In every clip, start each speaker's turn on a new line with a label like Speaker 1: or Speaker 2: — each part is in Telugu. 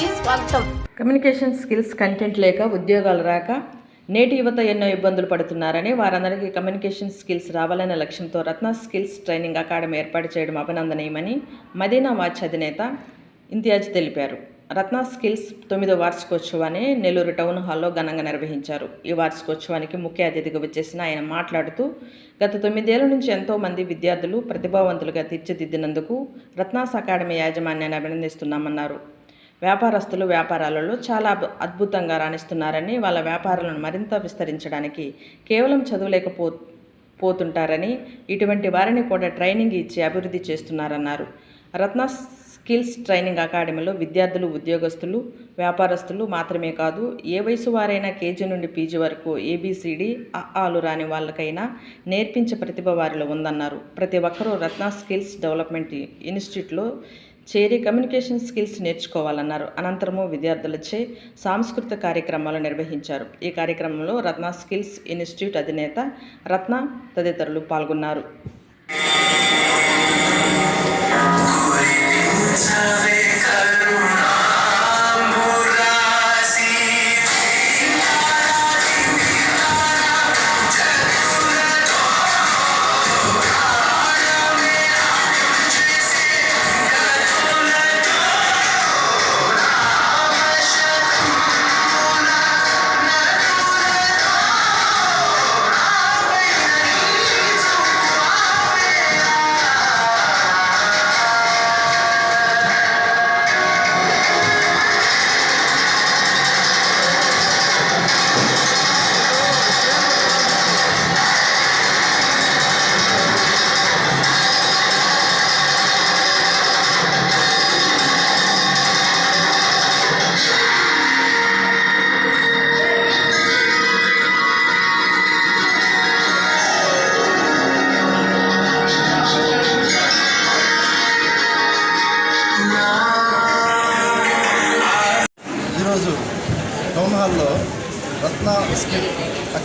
Speaker 1: స్వాగతం.
Speaker 2: కమ్యూనికేషన్ స్కిల్స్ కంటెంట్ లేక ఉద్యోగాలు రాక నేటి యువత ఎన్నో ఇబ్బందులు పడుతున్నారని వారందరికీ కమ్యూనికేషన్ స్కిల్స్ రావాలనే లక్ష్యంతో రత్న స్కిల్స్ ట్రైనింగ్ అకాడమీ ఏర్పాటు చేయడం అభినందనీయమని మదీనా వాచ్ అధినేత ఇంతియాజ్ తెలిపారు. రత్న స్కిల్స్ తొమ్మిదో వార్షికోత్సవాన్ని నెల్లూరు టౌన్ హాల్లో ఘనంగా నిర్వహించారు. ఈ వార్షికోత్సవానికి ముఖ్య అతిథిగా వచ్చేసిన ఆయన మాట్లాడుతూ గత తొమ్మిదేళ్ళ నుంచి ఎంతోమంది విద్యార్థులు ప్రతిభావంతులుగా తీర్చిదిద్దినందుకు రత్నాస్ అకాడమీ యాజమాన్యాన్ని అభినందిస్తున్నామన్నారు. వ్యాపారస్తులు వ్యాపారాలలో చాలా అద్భుతంగా రాణిస్తున్నారని వాళ్ళ వ్యాపారాలను మరింత విస్తరించడానికి కేవలం చదువులేకపో పోతుంటారని ఇటువంటి వారిని కూడా ట్రైనింగ్ ఇచ్చి అభివృద్ధి చేస్తున్నారన్నారు. రత్న స్కిల్స్ ట్రైనింగ్ అకాడమీలో విద్యార్థులు ఉద్యోగస్తులు వ్యాపారస్తులు మాత్రమే కాదు ఏ వయసు వారైనా కేజీ నుండి పీజీ వరకు ఏబిసిడి ఆలు రాని వాళ్ళకైనా నేర్పించే ప్రతిభ వారిలో ఉందన్నారు. ప్రతి ఒక్కరూ రత్న స్కిల్స్ డెవలప్మెంట్ ఇన్స్టిట్యూట్లో చేరి కమ్యూనికేషన్ స్కిల్స్ నేర్చుకోవాలన్నారు. అనంతరము విద్యార్థులచే సాంస్కృతిక కార్యక్రమాలు నిర్వహించారు. ఈ కార్యక్రమంలో రత్న స్కిల్స్ ఇన్స్టిట్యూట్ అధినేత రత్న తదితరులు పాల్గొన్నారు.
Speaker 3: ఈరోజు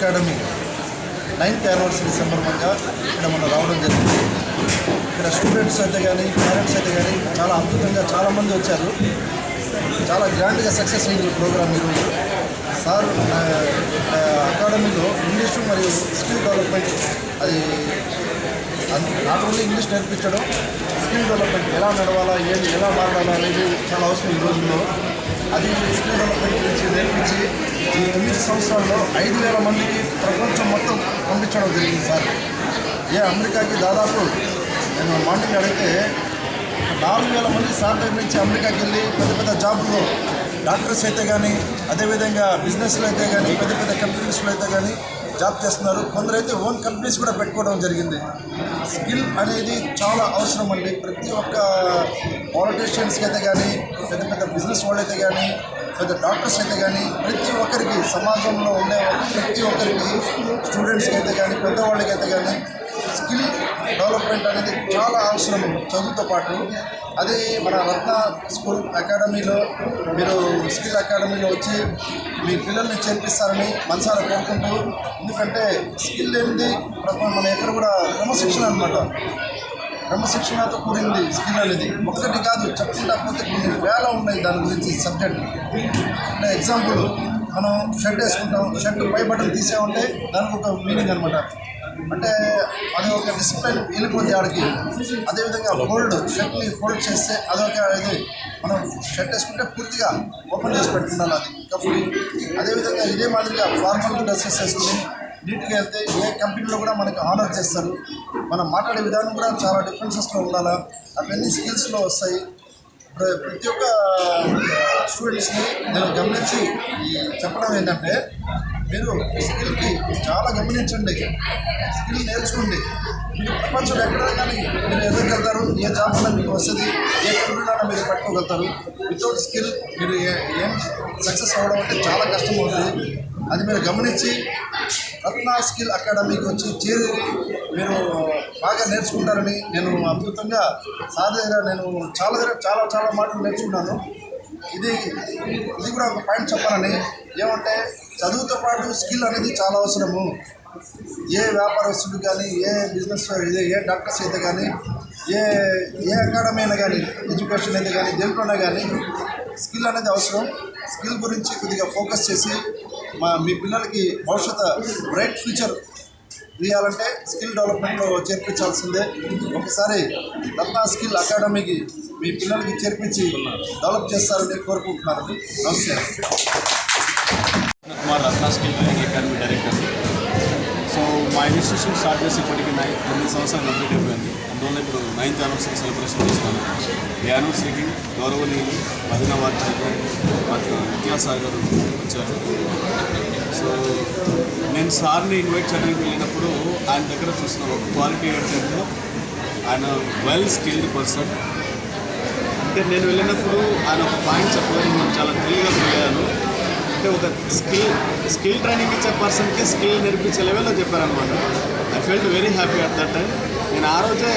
Speaker 3: అకాడమీ నైన్త్ యానివర్సరీ సందర్భంగా ఇక్కడ మనం రావడం జరిగింది. ఇక్కడ స్టూడెంట్స్ అయితే కానీ పేరెంట్స్ అయితే కానీ చాలా అద్భుతంగా చాలామంది వచ్చారు. చాలా గ్రాండ్గా సక్సెస్ అయింది ఈ ప్రోగ్రామ్ ఈరోజు సార్ అకాడమీలో ఇంగ్లీషు మరియు స్కిల్ డెవలప్మెంట్ అది నాట్ ఓన్లీ ఇంగ్లీష్ నేర్పించడం స్కిల్ డెవలప్మెంట్ ఎలా నడవాలా ఏది ఎలా మాట్లాడాలా అనేది చాలా అవసరం ఈ రోజుల్లో. అది స్కిల్ డెవలప్మెంట్ గురించి సంవత్సరాల్లో ఐదు వేల మందికి ప్రపంచం మొత్తం పంపించడం జరిగింది సార్. ఏ అమెరికాకి దాదాపు నేను మార్నింగ్ అడిగితే నాలుగు వేల మంది సార్ దగ్గర నుంచి అమెరికాకి వెళ్ళి పెద్ద పెద్ద జాబ్లు డాక్టర్స్ అయితే కానీ అదేవిధంగా బిజినెస్లో అయితే కానీ పెద్ద పెద్ద కంపెనీస్లో అయితే కానీ జాబ్ చేస్తున్నారు. కొందరైతే ఓన్ కంపెనీస్ కూడా పెట్టుకోవడం జరిగింది. స్కిల్ అనేది చాలా అవసరం అండి. ప్రతి ఒక్క పాలిటీషియన్స్కి అయితే కానీ పెద్ద పెద్ద బిజినెస్ వాళ్ళు అయితే కానీ పెద్ద డాక్టర్స్ అయితే కానీ ప్రతి ఒక్కరికి సమాజంలో ఉండే ప్రతి ఒక్కరికి స్టూడెంట్స్కి అయితే కానీ పెద్దవాళ్ళకి అయితే కానీ స్కిల్ డెవలప్మెంట్ అనేది చాలా అవసరం చదువుతో పాటు. అది మన రత్న స్కూల్ అకాడమీలో మీరు స్కిల్ అకాడమీలో వచ్చి మీ పిల్లల్ని చేర్పిస్తారని మనసారా కోరుకుంటూ ఎందుకంటే స్కిల్ ఏంటి మన ఎక్కడ కూడా క్రమశిక్షణ అనమాట క్రమశిక్షణతో కూడింది స్కిల్ అనేది ఒకటి కాదు చెప్పుకుంటా పోతే కొన్ని వేల ఉన్నాయి దాని గురించి సబ్జెక్ట్. అంటే ఎగ్జాంపుల్ మనం షర్ట్ వేసుకుంటాం షర్ట్ పై బటన్ తీసామంటే దానికి ఒక మీనింగ్ అనమాట అంటే అది ఒక డిసిప్లిన్ వెళ్ళిపోద్ది ఆడికి. అదేవిధంగా ఫోల్డ్ షర్ట్ని ఫోల్డ్ చేస్తే అదొక ఇది. మనం షర్ట్ వేసుకుంటే పూర్తిగా ఓపెన్ చేసి పెట్టుకుండాలి అది. కఫ్ని అదేవిధంగా ఇదే మాదిరిగా ఫార్మల్ డ్రెస్సెస్ వేసుకుని నీట్గా వెళ్తే ఏ కంపెనీలో కూడా మనకి ఆనర్ చేస్తారు. మనం మాట్లాడే విధానం కూడా చాలా డిఫరెన్సెస్లో ఉండాలా? అవన్నీ స్కిల్స్లో వస్తాయి. ప్రతి ఒక్క స్టూడెంట్స్ని నేను గమనించి చెప్పడం ఏంటంటే మీరు స్కిల్కి చాలా గమనించండి. స్కిల్ నేర్చుకోండి. కొంచెం ఎక్కడ కానీ మీరు ఎదగలుగుతారు ఏ జాబ్ మీకు వస్తుంది ఏ కంపెనీలో మీరు పట్టుకోగలుగుతారు. వితౌట్ స్కిల్ మీరు ఏం సక్సెస్ అవ్వడం అంటే చాలా కష్టం అవుతుంది అది మీరు గమనించి రత్న స్కిల్ అకాడమీకి వచ్చి చేరి మీరు బాగా నేర్చుకుంటారని నేను అద్భుతంగా సాధారణ నేను చాలా దగ్గర చాలా చాలా మాటలు నేర్చుకున్నాను. ఇది ఇది కూడా ఒక పాయింట్ చెప్పాలని. ఏమంటే చదువుతో పాటు స్కిల్ అనేది చాలా అవసరము. ఏ వ్యాపారస్తుడు కానీ ఏ బిజినెస్ ఏ డాక్టర్స్ అయితే కానీ ఏ ఏ అకాడమీ అయినా కానీ ఎడ్యుకేషన్ అయితే కానీ దేంట్లోనే కానీ స్కిల్ అనేది అవసరం. స్కిల్ గురించి కొద్దిగా ఫోకస్ చేసి మా మీ పిల్లలకి భవిష్యత్తు బ్రైట్ ఫ్యూచర్ ఇవ్వాలంటే స్కిల్ డెవలప్మెంట్లో చేర్పించాల్సిందే. ఒకసారి రత్న స్కిల్ అకాడమీకి మీ పిల్లలకి చేర్పించి డెవలప్ చేస్తారని కోరుకుంటున్నారని నమస్తే.
Speaker 1: Kumar Ratna skill academy director so మా ఇన్స్టిట్యూషన్ స్టార్ట్ చేసి ఇప్పటికి నైన్ తొమ్మిది సంవత్సరాలు కంప్లీట్ అయిపోయింది. అందువల్ల ఇప్పుడు నైన్త్ యానివర్సరీ సెలబ్రేషన్ చేస్తాను ఈ యానివర్సరీకి గౌరవనీయులు మదిన వారి చైర్మన్ విద్యాసాగర్ గారు వచ్చారు. సో నేను సార్ని ఇన్వైట్ చేయడానికి వెళ్ళినప్పుడు ఆయన దగ్గర చూసిన ఒక క్వాలిటీ ఏంటంటే ఆయన వెల్ స్కిల్డ్ పర్సన్ అంటే నేను వెళ్ళినప్పుడు ఆయన ఒక పాయింట్ చెప్పలేదు నేను చాలా తెలివిగా వెళ్ళాను అంటే ఒక స్కిల్ స్కిల్ ట్రైనింగ్ ఇచ్చే పర్సన్కి స్కిల్ నేర్పించే లెవెల్లో చెప్పారనమాట. I felt very happy at that time నేను ఆ రోజే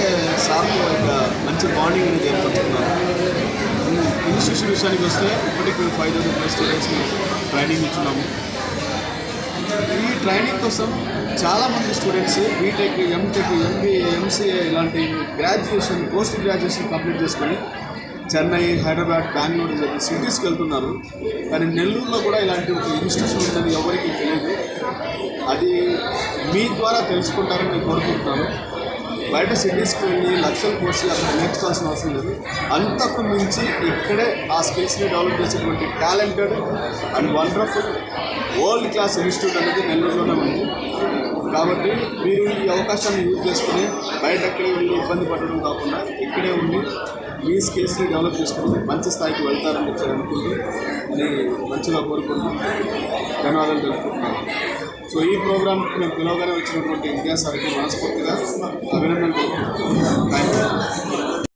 Speaker 1: సార్తో ఒక మంచి బాండింగ్ అనేది ఏర్పరచుకున్నాను. ఇన్స్టిట్యూషన్ విషయానికి వస్తే ఇప్పటికి మేము ఫైవ్ థౌసండ్ ప్లస్ స్టూడెంట్స్కి ట్రైనింగ్ ఇచ్చున్నాము. ఈ ట్రైనింగ్ కోసం చాలామంది students BTech MTech MBA MCA ఇలాంటి గ్రాడ్యుయేషన్ పోస్ట్ గ్రాడ్యుయేషన్ కంప్లీట్ చేసుకొని చెన్నై హైదరాబాద్ బెంగళూరు ఇలాంటి సిటీస్కి వెళ్తున్నారు. కానీ నెల్లూరులో కూడా ఇలాంటి ఒక ఇన్స్టిట్యూషన్ ఉందని ఎవరికి తెలియదు. అది మీ ద్వారా తెలుసుకుంటారని నేను కోరుకుంటున్నాను. బయట సిటీస్కి వెళ్ళి లక్షల కోర్సులు అక్కడ నేర్చుకోవాల్సిన అవసరం లేదు. అంతకు మించి ఇక్కడే ఆ స్కిల్స్ని డెవలప్ చేసేటువంటి talented and wonderful world class institute అనేది నెల్లూరులోనే ఉంది. కాబట్టి మీరు ఈ అవకాశాన్ని యూజ్ చేసుకుని బయట ఎక్కడే వెళ్ళి ఇబ్బంది పడడం కాకుండా ఇక్కడే ఉండి మీ స్కిల్స్ని డెవలప్ చేసుకుని మంచి స్థాయికి వెళ్తారని చెప్పి అనుకుంటూ అని మంచిగా కోరుకుంటున్నాం ధన్యవాదాలు తెలుపుకుంటున్నాను. సో ఈ ప్రోగ్రామ్కి మేము పిలవగానే వచ్చినటువంటి విద్యాసారికి మనస్ఫూర్తిగా అభినందనలు తెలుపుకుంటున్నాను. Thank you